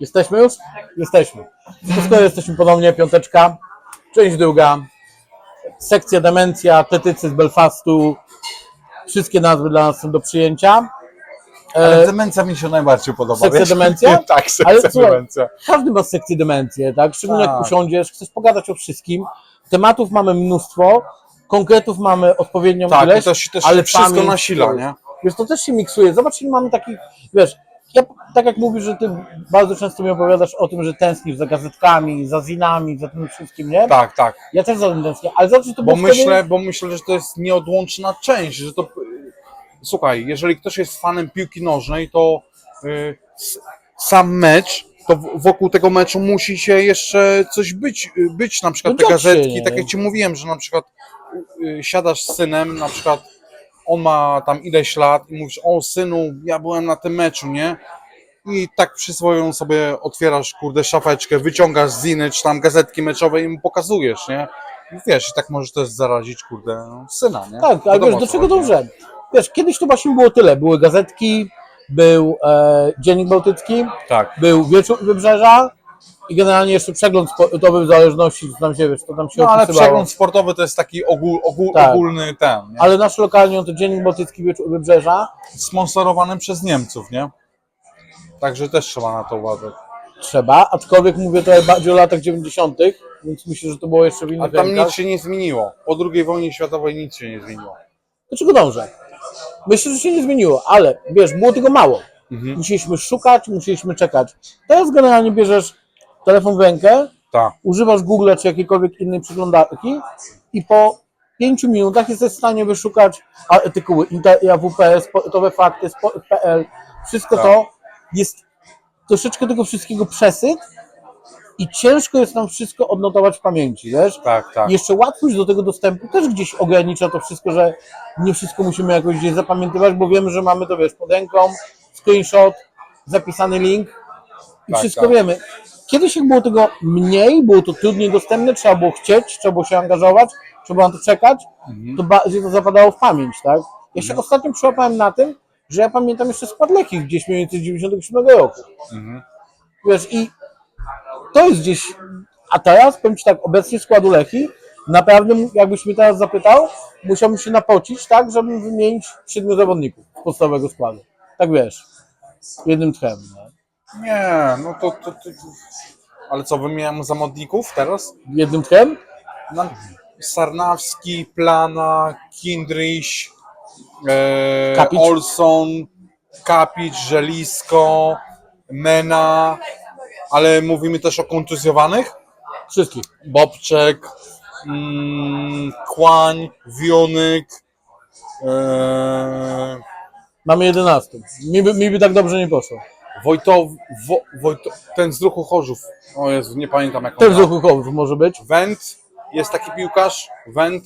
Jesteśmy już? Jesteśmy. Wszystko jesteśmy ponownie, piąteczka. Część druga. Sekcja demencja, atletycy z Belfastu. Wszystkie nazwy dla nas są do przyjęcia. Ale E, demencja mi się najbardziej podoba. sekcja wiesz? demencja? tak, sekcja Ale słuchaj, demencja. każdy ma sekcję demencję, tak? Szczególnie jak Tak. usiądziesz, chcesz pogadać o wszystkim. Tematów mamy mnóstwo, konkretów mamy odpowiednią Tak, ilość, to się też ale wszystko pamięć nasila, nie? Wiesz, to też się miksuje. Zobacz, ile mamy takich, wiesz, ja, tak jak mówisz, że ty bardzo często mi opowiadasz o tym, że tęsknisz za gazetkami, za zinami, za tym wszystkim, nie? Tak, tak. Ja też za tym tęsknię, ale że to Bo było wtedy- myślę, bo myślę, że to jest nieodłączna część, że to. Słuchaj, jeżeli ktoś jest fanem piłki nożnej, to y, sam mecz, to wokół tego meczu musi się jeszcze coś być, y, być na przykład No te gazetki, tak jak ci mówiłem, że na przykład y, siadasz z synem, na przykład on ma tam ileś lat i mówisz, o synu, ja byłem na tym meczu, nie? I tak przyswoją sobie otwierasz, kurde, szafeczkę, wyciągasz ziny, czy tam gazetki meczowe i mu pokazujesz, nie? I wiesz, i tak możesz też zarazić, kurde, no, syna, nie? Tak, ale wiesz, do czego dążę? Wiesz, kiedyś to właśnie było tyle. Były gazetki, był e, Dziennik Bałtycki, Tak. był Wieczór Wybrzeża i generalnie jeszcze przegląd sportowy w zależności, co tam się, wiesz, co tam się No ale opisywało. przegląd sportowy to jest taki ogól, ogól, Tak. ogólny ten, nie? Ale nasz lokalnie to Dziennik Bałtycki Wybrzeża Sponsorowany przez Niemców, nie? Także też trzeba na to uważać. trzeba, aczkolwiek mówię tutaj bardziej o latach 90., więc myślę, że to było jeszcze w A innych tam rękach. nic się nie zmieniło. Po II wojnie światowej nic się nie zmieniło. Do czego dążę? Myślę, że się nie zmieniło, ale wiesz, było tego mało. Mhm. Musieliśmy szukać, musieliśmy czekać. Teraz generalnie bierzesz telefon w rękę, Tak. używasz Google czy jakiejkolwiek innej przeglądarki i po pięciu minutach jesteś w stanie wyszukać artykuły Inter, AWP, sportowe fakty, sport.pl. Wszystko Tak. to jest troszeczkę tego wszystkiego przesyt i ciężko jest nam wszystko odnotować w pamięci, wiesz? Tak, tak. Jeszcze łatwość do tego dostępu też gdzieś ogranicza to wszystko, że nie wszystko musimy jakoś gdzieś zapamiętywać, bo wiemy, że mamy to, wiesz, pod ręką, screenshot, zapisany link i Tak, wszystko tak. wiemy. Kiedyś jak było tego mniej, było to trudniej dostępne, trzeba było chcieć, trzeba było się angażować, trzeba było na to czekać, Mhm. to bardziej to zapadało w pamięć, tak? Ja się ostatnio przyłapałem na tym, że ja pamiętam jeszcze skład Lechii gdzieś mniej więcej z 97 roku. Mhm. Wiesz, i to jest gdzieś. A teraz, powiem Ci tak, obecnie składu Lechi, naprawdę, jakbyś mnie teraz zapytał, musiałbym się napocić, tak, żeby wymienić siedmiu zawodników podstawowego składu. Tak wiesz, jednym tchem. Nie? Nie, no to, to, to. Ale co, wymieniamy zawodników teraz? Jednym tchem? No, Sarnawski, Plana, Kindryś, e, Kapić. Olson, Kapić, Żelisko, Mena, ale mówimy też o kontuzjowanych? Wszystkich. Bobczek, mm, Kłań, Wionyk, e, Mamy 11. Mi by, mi by tak dobrze nie poszło. Wojtow, Wo, Wojto, ten z ruchu Chorzów. O Jezu, nie pamiętam jak on Też z ruchu Chołów może być. Went, jest taki piłkarz, Went,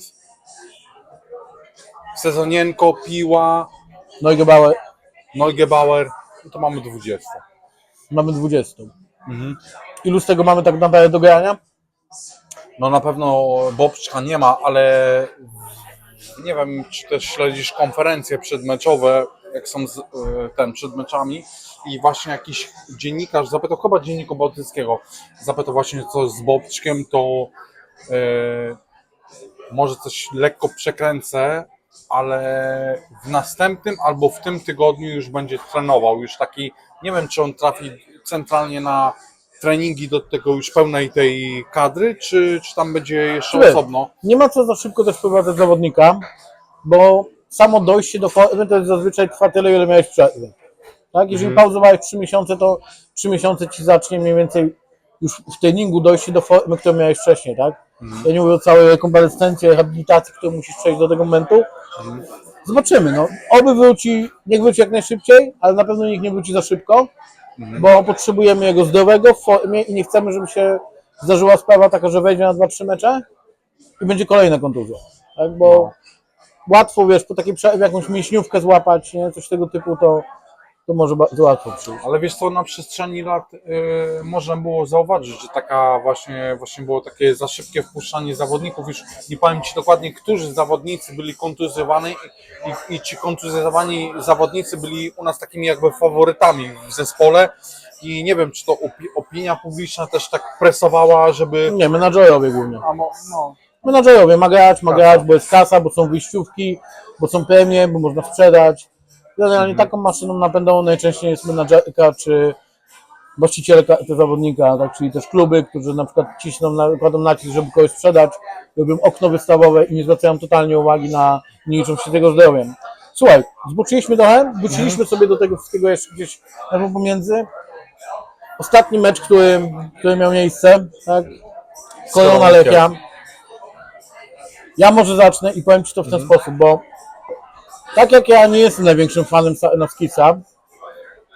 Sezonienko, Piła, No i Gebauer. Neugebauer, no to mamy 20. Mamy 20. Mhm. Ilu z tego mamy tak naprawdę do grania? No na pewno Bobczka nie ma, ale nie wiem, czy też śledzisz konferencje przedmeczowe, jak są z, y, ten, przed meczami i właśnie jakiś dziennikarz zapytał, chyba dzienniku bałtyckiego, zapytał właśnie co z Bobczkiem, to y, może coś lekko przekręcę, ale w następnym albo w tym tygodniu już będzie trenował, już taki, nie wiem czy on trafi centralnie na treningi do tego już pełnej tej kadry, czy, czy tam będzie jeszcze Wiesz, osobno? Nie ma co za szybko też wprowadzać zawodnika, bo samo dojście do formy to jest zazwyczaj trwa tyle, ile miałeś przerwę. Tak? Jeżeli Mhm. pauzowałeś 3 miesiące, to 3 miesiące ci zacznie mniej więcej już w treningu dojście do formy, którą miałeś wcześniej, tak? Mhm. Ja nie mówię o całej rekonwalescencji, rehabilitacji, którą musisz przejść do tego momentu. Mhm. Zobaczymy, no. Oby wróci, niech wróci jak najszybciej, ale na pewno niech nie wróci za szybko, Mhm. bo potrzebujemy jego zdrowego w formie i nie chcemy, żeby się zdarzyła sprawa taka, że wejdzie na 2-3 mecze i będzie kolejna kontuzja. Tak? Bo No. łatwo, wiesz, po takiej przerwie jakąś mięśniówkę złapać, nie? coś tego typu, to, to może łatwo przyjść. Ale wiesz co, na przestrzeni lat y, można było zauważyć, że taka właśnie, właśnie było takie za szybkie wpuszczanie zawodników. Już nie powiem Ci dokładnie, którzy zawodnicy byli kontuzjowani i, i ci kontuzjowani zawodnicy byli u nas takimi jakby faworytami w zespole i nie wiem, czy to opi- opinia publiczna też tak presowała, żeby... Nie, menadżerowie głównie. A mo, no, Menadżerowie ma grać, ma Kasa. grać, bo jest kasa, bo są wyjściówki, bo są premie, bo można sprzedać. Generalnie Mhm. taką maszyną napędową najczęściej jest menadżerka czy właścicielka tego zawodnika, tak? czyli też kluby, którzy na przykład ciśną, kładą nacisk, żeby kogoś sprzedać, robią okno wystawowe i nie zwracają totalnie uwagi na, nie liczą się tego zdrowiem. Słuchaj, zboczyliśmy trochę, wróciliśmy Mhm. sobie do tego wszystkiego jeszcze gdzieś lewo pomiędzy. Ostatni mecz, który, który miał miejsce, tak? Korona Lechia. Ja może zacznę i powiem Ci to w ten sposób, bo tak jak ja nie jestem największym fanem Nawskisa,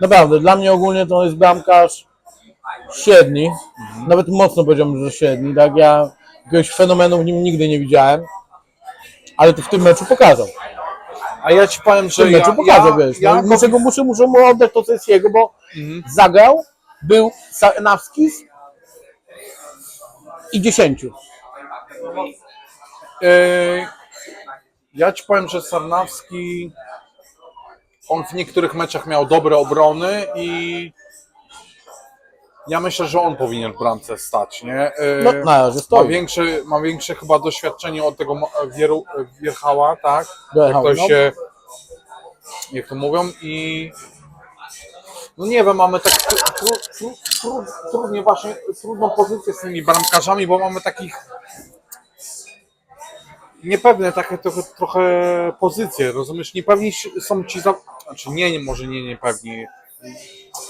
naprawdę, dla mnie ogólnie to jest bramkarz średni, nawet mocno powiedziałbym, że średni, tak, ja jakiegoś fenomenu w nim nigdy nie widziałem, ale to w tym meczu pokazał. A ja ci powiem, W że tym ja, meczu pokazał, ja, wiesz, ja, no, muszę, go, muszę, muszę mu oddać to, co jest jego, bo Mhm. zagrał, był Nawskis i dziesięciu. Yy, ja ci powiem, że Sarnawski on w niektórych meczach miał dobre obrony i ja myślę, że on powinien w bramce stać, nie? Yy, No, na razie ma, stoi. większe, ma większe chyba doświadczenie od tego Mo- Wieru, Wierchała, tak? Wierchał, jak to no. się, jak to mówią i no nie wiem, mamy tak tru, tru, tru, tru, trudnie właśnie, trudną pozycję z tymi bramkarzami, bo mamy takich niepewne takie trochę, trochę pozycje, rozumiesz? Niepewni są ci za... Znaczy nie, nie może nie niepewni.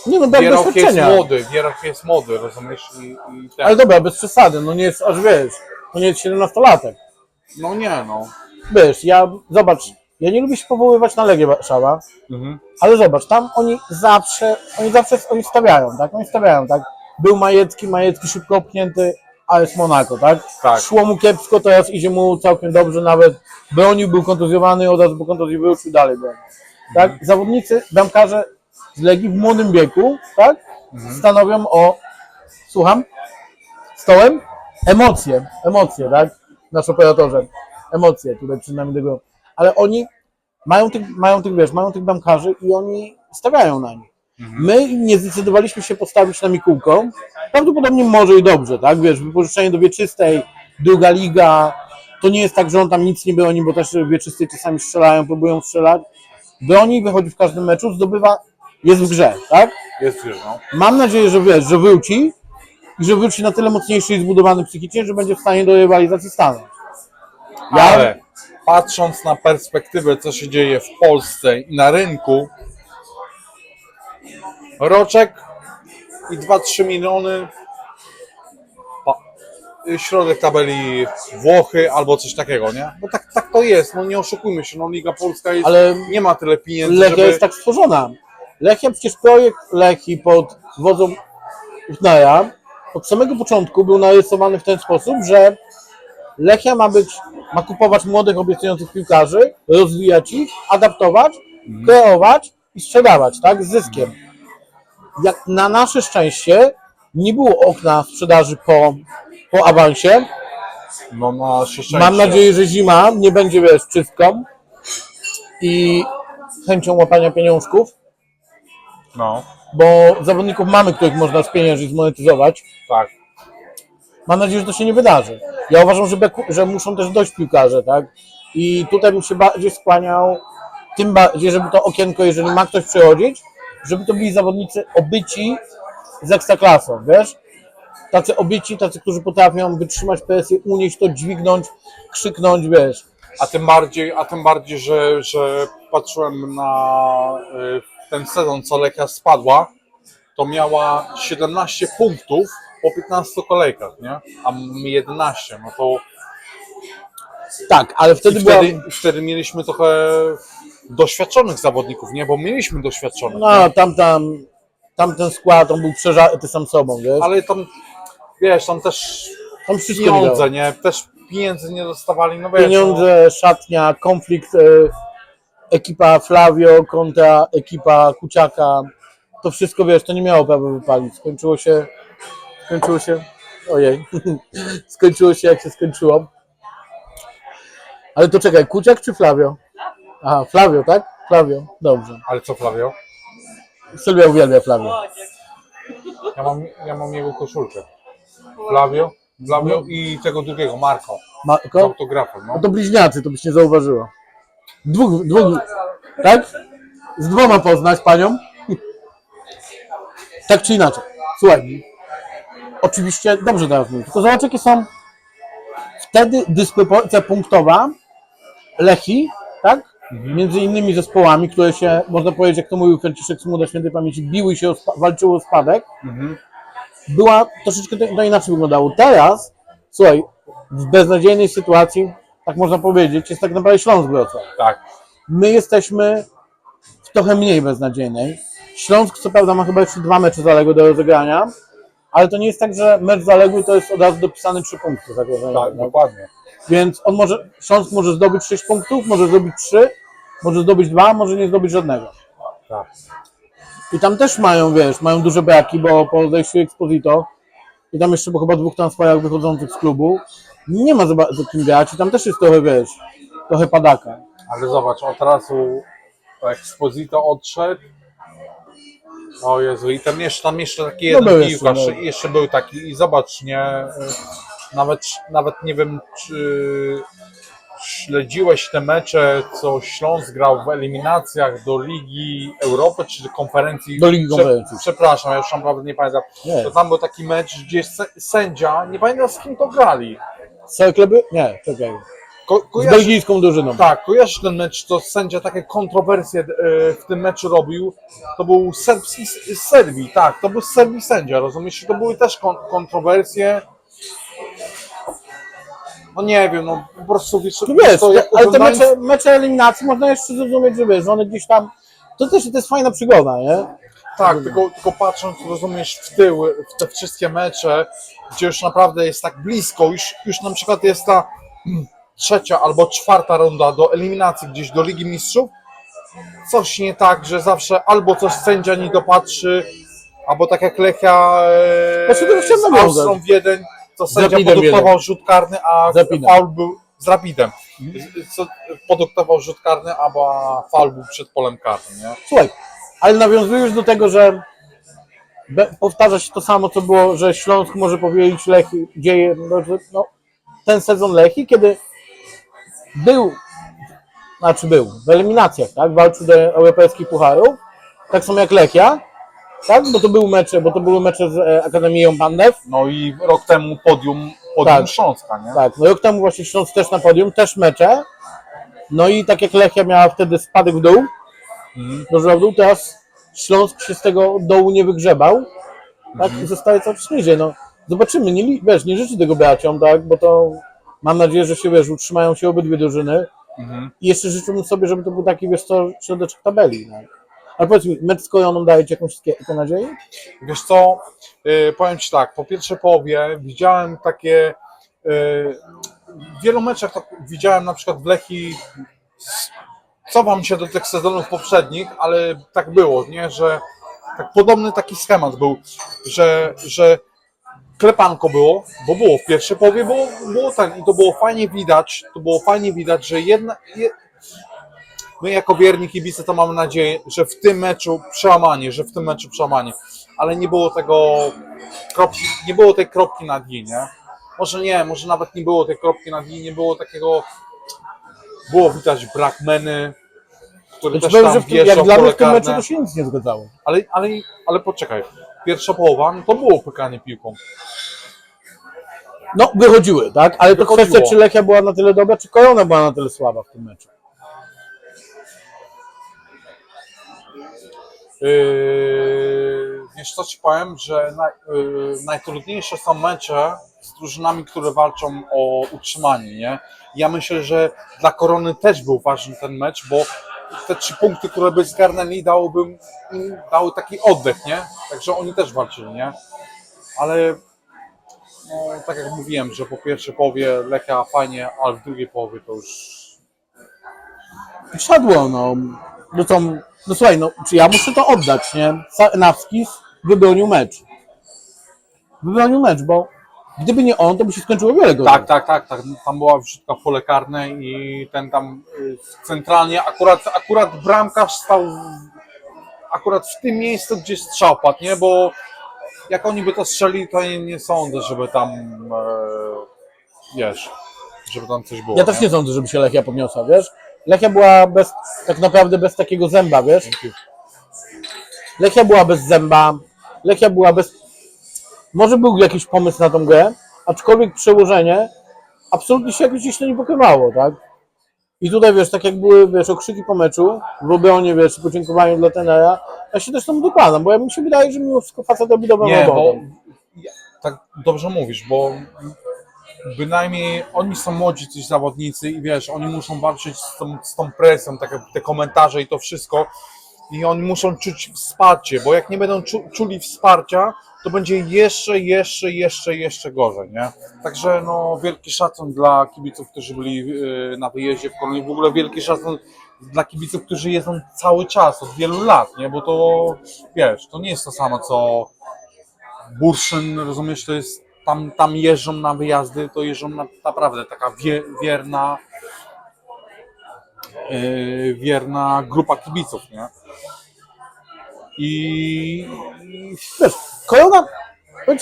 Nie no, brak Wieroch jest doświadczenia. młody, Wieroch jest młody, rozumiesz? I, i ten. Ale dobra, bez przesady, no nie jest, aż wiesz, to nie jest 17-latek. No nie no. Wiesz, ja, zobacz, ja nie lubię się powoływać na Legię Warszawa, Mhm. ale zobacz, tam oni zawsze, oni zawsze, oni stawiają, tak, oni stawiają, tak. Był Majecki, Majecki szybko opchnięty, a jest Monako, tak? Tak. Szło mu kiepsko, teraz idzie mu całkiem dobrze, nawet bronił, był kontuzjowany, od razu po kontuzji wrócił dalej broni. Tak? Zawodnicy, bramkarze z Legii w młodym wieku, tak? Stanowią o, słucham, stołem? Emocje, emocje, tak? Nasz operatorze, emocje tutaj przynajmniej tego, ale oni mają tych, mają tych, wiesz, mają tych bramkarzy i oni stawiają na nich. My nie zdecydowaliśmy się postawić na Mikułką. Prawdopodobnie może i dobrze, tak? Wiesz, wypożyczenie do Wieczystej, druga liga, to nie jest tak, że on tam nic nie broni, bo też w Wieczystej czasami strzelają, próbują strzelać. Broni, wychodzi w każdym meczu, zdobywa, jest w grze, tak? Jest już, no. Mam nadzieję, że wiesz, że wróci i że wróci na tyle mocniejszy i zbudowany psychicznie, że będzie w stanie do rywalizacji stanąć. Ja, Ale patrząc na perspektywę, co się dzieje w Polsce i na rynku, roczek i 2-3 miliony, środek tabeli Włochy albo coś takiego, nie? Bo tak, tak to jest, no nie oszukujmy się, no Liga Polska jest, Ale nie ma tyle pieniędzy, Lechia żeby... jest tak stworzona. Lechia, przecież projekt Lechii pod wodzą Utnera od samego początku był narysowany w ten sposób, że Lechia ma być, ma kupować młodych, obiecujących piłkarzy, rozwijać ich, adaptować, kreować i sprzedawać, tak, z zyskiem. Jak na nasze szczęście nie było okna sprzedaży po, po awansie, No na szczęście. Mam nadzieję, że zima nie będzie, wiesz, czystką i chęcią łapania pieniążków, No, bo zawodników mamy, których można spieniężyć, zmonetyzować. tak. Mam nadzieję, że to się nie wydarzy. Ja uważam, że, beku, że muszą też dojść piłkarze, tak? I tutaj bym się bardziej skłaniał, tym bardziej, żeby to okienko, jeżeli ma ktoś przychodzić, żeby to byli zawodnicy obyci z ekstraklasą, wiesz? Tacy obyci, tacy, którzy potrafią wytrzymać presję, unieść to, dźwignąć, krzyknąć, wiesz. A tym bardziej, a tym bardziej, że, że patrzyłem na y, ten sezon, co Lechia spadła, to miała 17 punktów po 15 kolejkach, nie? A mamy 11, no to Tak, ale i wtedy, była... wtedy, wtedy mieliśmy trochę doświadczonych zawodników, nie? Bo mieliśmy doświadczonych, nie? No, tam, tam, tamten skład, on był przeżarty sam sobą, wiesz? ale tam, wiesz, tam też Tam wszystko pieniądze, nie? Też pieniędzy nie dostawali, no wiesz, Pieniądze, szatnia, konflikt, e, ekipa Flavio kontra ekipa Kuciaka, to wszystko, wiesz, to nie miało prawa wypalić. Skończyło się, skończyło się, ojej, skończyło się jak się skończyło. Ale to czekaj, Kuciak czy Flavio? Aha, Flavio, tak? Flavio, dobrze. no. Ale co, Flavio? Sylwia uwielbia Flavio. Ja mam, ja mam jego koszulkę. Flavio, Flavio i tego drugiego, Marco. Z Marko? autografem, No no. to bliźniacy, to byś nie zauważyła. Dwóch, dwóch, tak? Z dwoma poznać panią? Tak czy inaczej. Słuchaj, oczywiście dobrze teraz mówię, tylko zobacz jakie są wtedy dysproporcja punktowa Lechi, tak? Między innymi zespołami, które się, można powiedzieć, jak to mówił Franciszek Smuda Świętej Pamięci, biły się, o walczyły o spadek, Mhm. była troszeczkę to, to inaczej wyglądało. Teraz, słuchaj, w beznadziejnej sytuacji, tak można powiedzieć, jest tak naprawdę Śląsk Wrocław. Tak. My jesteśmy w trochę mniej beznadziejnej. Śląsk co prawda ma chyba jeszcze dwa mecze zaległe do rozegrania, ale to nie jest tak, że mecz zaległy to jest od razu dopisany trzy punkty. Tak, Tak, dokładnie. Więc on może, Śląsk może zdobyć 6 punktów, może zdobyć 3, może zdobyć 2, może nie zdobyć żadnego. Tak. I tam też mają, wiesz, mają duże braki, bo po odejściu Exposito i tam jeszcze po chyba dwóch transferach wychodzących z klubu nie ma za kim grać i tam też jest trochę, wiesz, trochę padaka. Ale zobacz, od razu Exposito odszedł. O Jezu, i tam jeszcze, tam jeszcze taki jeden był jeszcze, piłkarz, no. jeszcze był taki i zobacz, nie, nawet, nawet nie wiem, czy śledziłeś te mecze, co Śląsk grał w eliminacjach do Ligi Europy, czy do konferencji? Do Ligi Konferencji. Przepraszam, ja już naprawdę nie pamiętam. Nie. To tam był taki mecz, gdzie sę- sędzia, nie pamiętam z kim to grali. Cercle by? Nie, czekaj. Ko- Z kojarzysz- belgijską drużyną. tak, kojarzysz ten mecz, to sędzia takie kontrowersje e, w tym meczu robił. To był serbski, z Serbii, tak, to był z Serbii sędzia, rozumiesz? To były też kon kontrowersje. No nie wiem, no po prostu wiesz, No wiesz, to, jak ale te oglądając- mecze, mecze eliminacji można jeszcze zrozumieć, że wiesz, one gdzieś tam. To też to jest fajna przygoda, nie? Tak, tylko, tylko patrząc, rozumiesz, w tył, w te wszystkie mecze, gdzie już naprawdę jest tak blisko, już, już na przykład jest ta trzecia albo czwarta runda do eliminacji gdzieś do Ligi Mistrzów, coś nie tak, że zawsze albo coś sędzia nie dopatrzy, albo tak jak Lechia e, Właśnie to z. Austrą Wiedeń, to sędzia Rapidem poduktował rzut karny, a Rapidem. faul był z Rapidem. Co, poduktował rzut karny, a faul był przed polem karnym, nie? Słuchaj, ale nawiązujesz do tego, że be, powtarza się to samo, co było, że Śląsk może powiedzieć Lechi, dzieje, no, że, no, ten sezon Lechi, kiedy był, znaczy był, w eliminacjach, tak, walczył do europejskich pucharów, tak samo jak Lechia, tak, bo to były mecze, bo to były mecze z e, Akademią Pandew, No i rok temu podium, podium Tak. Śląska, nie? tak, no rok temu właśnie Śląsk też na podium, też mecze, no i tak jak Lechia miała wtedy spadek w dół, Mhm. do w dół, teraz Śląsk się z tego dołu nie wygrzebał, tak, Mhm. i zostaje cały czas niżej, no. Zobaczymy, nie, wiesz, nie życzę tego braciom, tak, bo to mam nadzieję, że się, wiesz, utrzymają się obydwie drużyny Mhm. i jeszcze życzyłbym sobie, żeby to był taki, wiesz co, środeczek tabeli, tak. Ale powiedz mi, mecz z Koroną daje Ci jakąś takie nadzieję? Wiesz co, yy, powiem Ci tak, po pierwszej połowie widziałem takie, yy, w wielu meczach tak widziałem na przykład w Lechi, cofam się do tych sezonów poprzednich, ale tak było, nie, że tak podobny taki schemat był, że, że klepanko było, bo było w pierwszej połowie, było, było tak i to było fajnie widać, to było fajnie widać, że jedna, je, my jako wierni kibice to mamy nadzieję, że w tym meczu przełamanie, że w tym meczu przełamanie, ale nie było tego kropki, nie było tej kropki na dni, nie? Może nie, może nawet nie było tej kropki na dni, nie było takiego, było widać brak meny, który Znaczy, też tam w tym, jak dla mnie w tym meczu to się nic nie zgadzało. Ale, ale, ale poczekaj, pierwsza połowa, no to było pykanie piłką. No, wychodziły, tak? Ale to Wychodziło. kwestia, czy Lechia była na tyle dobra, czy Korona była na tyle słaba w tym meczu. Yy, wiesz co ci powiem, że naj, yy, najtrudniejsze są mecze z drużynami, które walczą o utrzymanie, nie? Ja myślę, że dla Korony też był ważny ten mecz, bo te trzy punkty, które by zgarnęli, dałoby im dały taki oddech, nie? Także oni też walczyli, nie? Ale no, tak jak mówiłem, że po pierwszej połowie Lechia fajnie, ale w drugiej połowie to już Siadło, no. No, to, no słuchaj, no, czy ja muszę to oddać, nie? Nawskis wybronił mecz. Wybronił mecz, bo gdyby nie on, to by się skończyło wiele godzin. Tak, tak, tak, tak. Tam była wrzutka w pole karne i ten tam y, centralnie, akurat, akurat bramkarz stał akurat w tym miejscu, gdzie strzał padł, nie? Bo jak oni by to strzeli, to nie, nie sądzę, żeby tam, e, wiesz, żeby tam coś było. Ja też nie sądzę, żeby się Lechia podniosła, wiesz? Lechia była bez, tak naprawdę bez takiego zęba, wiesz? Lechia była bez zęba, Lechia była bez... Może był jakiś pomysł na tą grę, aczkolwiek przełożenie absolutnie się jakoś to nie pokrywało, tak? I tutaj, wiesz, tak jak były, wiesz, okrzyki po meczu, w obronie, wiesz, podziękowaniu dla tenera, ja się też temu dokładam, bo ja mi się wydaje, że mimo wszystko facet robi dobrą Nie, bo robotę. ja- tak dobrze mówisz, bo bynajmniej oni są młodzi, ci zawodnicy i wiesz, oni muszą walczyć z tą, z tą presją, tak te komentarze i to wszystko i oni muszą czuć wsparcie, bo jak nie będą czu, czuli wsparcia, to będzie jeszcze, jeszcze, jeszcze, jeszcze gorzej, nie? Także no wielki szacun dla kibiców, którzy byli yy, na wyjeździe w Kolonii, w ogóle wielki szacun dla kibiców, którzy jeżdżą cały czas, od wielu lat, nie? Bo to, wiesz, to nie jest to samo, co Burszyn, rozumiesz, to jest, tam, tam jeżdżą na wyjazdy, to jeżdżą na, naprawdę taka wie, wierna, yy, wierna grupa kibiców, nie? I, Wiesz,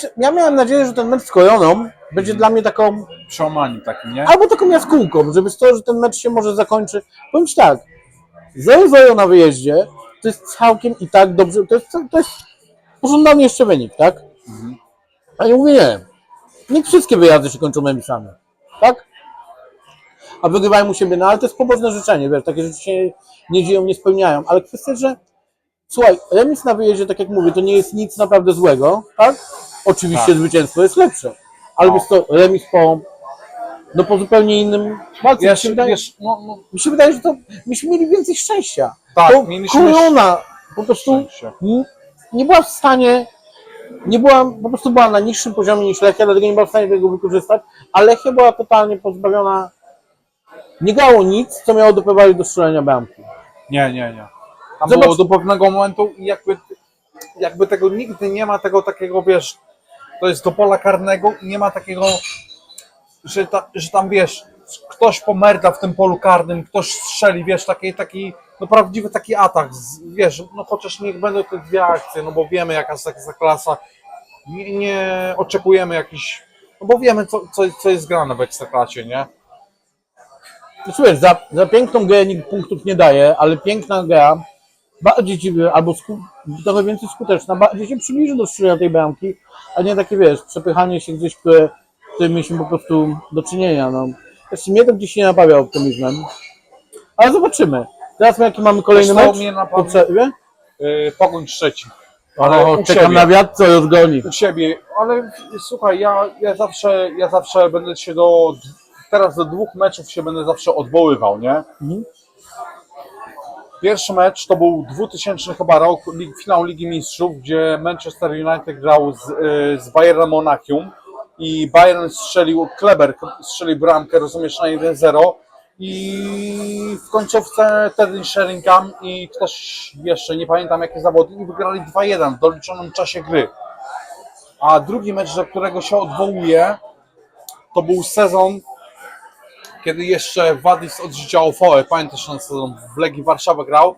ci, ja miałem nadzieję, że ten mecz z Koroną będzie dla mnie taką przełamani takim, nie? albo taką jaskółką, żeby z to, że ten mecz się może zakończy. Powiem Ci tak, 0-0 na wyjeździe to jest całkiem i tak dobrze, to jest, to jest pożądany jeszcze wynik, tak? A ja mówię nie. Nie wszystkie wyjazdy się kończą remisami, tak? A wygrywają u siebie, no ale to jest pobożne życzenie, wiesz, takie rzeczy się nie dzieją, nie spełniają, ale kwestia, że słuchaj, remis na wyjeździe, tak jak mówię, to nie jest nic naprawdę złego, tak? Oczywiście Tak. zwycięstwo jest lepsze, ale No. jest to remis po, no po zupełnie innym walce. mi, Wiesz, się wydaje, wiesz, no, no, mi się wydaje, że to myśmy mieli więcej szczęścia. tak, to mieliśmy Korona po prostu szczęście. nie była w stanie, nie była, po prostu była na niższym poziomie niż Lechia, dlatego nie była w stanie tego wykorzystać, a Lechia była totalnie pozbawiona, nie grało nic, co miało doprowadzić do strzelenia bramki. Nie, nie, nie. Tam Zobacz- było do pewnego momentu i jakby, jakby tego nigdy nie ma tego takiego, wiesz, to jest do pola karnego i nie ma takiego, że, ta, że tam, wiesz, ktoś pomerda w tym polu karnym, ktoś strzeli, wiesz, taki, taki no prawdziwy taki atak, wiesz, no chociaż niech będą te dwie akcje, no bo wiemy jaka jest taka klasa, nie, nie oczekujemy jakiś, no bo wiemy co, co, co jest grane w Ekstraklasie, nie? Znaczy wiesz, za, za piękną grę nikt punktów nie daje, ale piękna gra bardziej ci, albo sku, trochę więcej skuteczna, bardziej się przybliży do strzelenia tej bramki, a nie takie, wiesz, przepychanie się gdzieś, które, z którym mieliśmy po prostu do czynienia, no. Zresztą mnie to gdzieś nie napawia optymizmem, ale zobaczymy. Teraz jaki mamy kolejny mecz mnie po napawia? przerwie? Yy, Pogoń Szczecin. Ale O, czekam siebie. na wiatr, co rozgoni. u siebie, ale słuchaj, ja, ja zawsze ja zawsze będę się do teraz do dwóch meczów się będę zawsze odwoływał, nie? Mhm. Pierwszy mecz to był 2000 chyba rok, lig, finał Ligi Mistrzów, gdzie Manchester United grał z, y, z Bayernem Monachium i Bayern strzelił, Kleber strzelił bramkę, rozumiesz, na 1-0 i w końcówce Teddy Sheringham i ktoś jeszcze, nie pamiętam jaki zawodnik, wygrali 2-1 w doliczonym czasie gry. A drugi mecz, do którego się odwołuje, to był sezon, kiedy jeszcze Wadis odrzucił OFOE. Pamiętasz ten sezon? W Legii Warszawa grał.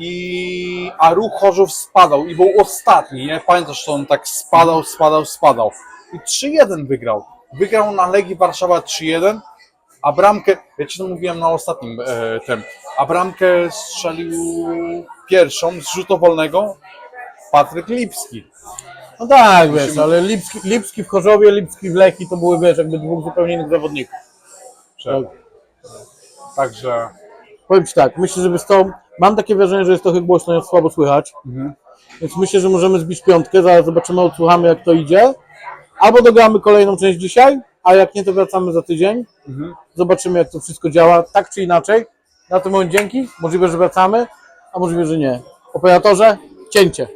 I, a Ruch Chorzów spadał i był ostatni, nie? Pamiętasz, że on tak spadał, spadał, spadał. I 3-1 wygrał. Wygrał na Legii Warszawa 3-1, a bramkę, ja ci to mówiłem na ostatnim e, tym, a bramkę strzelił pierwszą z rzutu wolnego Patryk Lipski. No tak, wiesz, Musimy- ale Lipski, Lipski w Chorzowie, Lipski w Lechii to były, wiesz, jakby dwóch zupełnie innych zawodników. Tak. Także Powiem Ci tak, myślę, że jest to, mam takie wrażenie, że jest trochę głośno, jest słabo słychać, Mhm. więc myślę, że możemy zbić piątkę, zaraz zobaczymy, odsłuchamy jak to idzie. Albo dogramy kolejną część dzisiaj, a jak nie, to wracamy za tydzień. Mhm. Zobaczymy, jak to wszystko działa, tak czy inaczej. Na tym moment dzięki, możliwe, że wracamy, a możliwe, że nie. Operatorze, cięcie.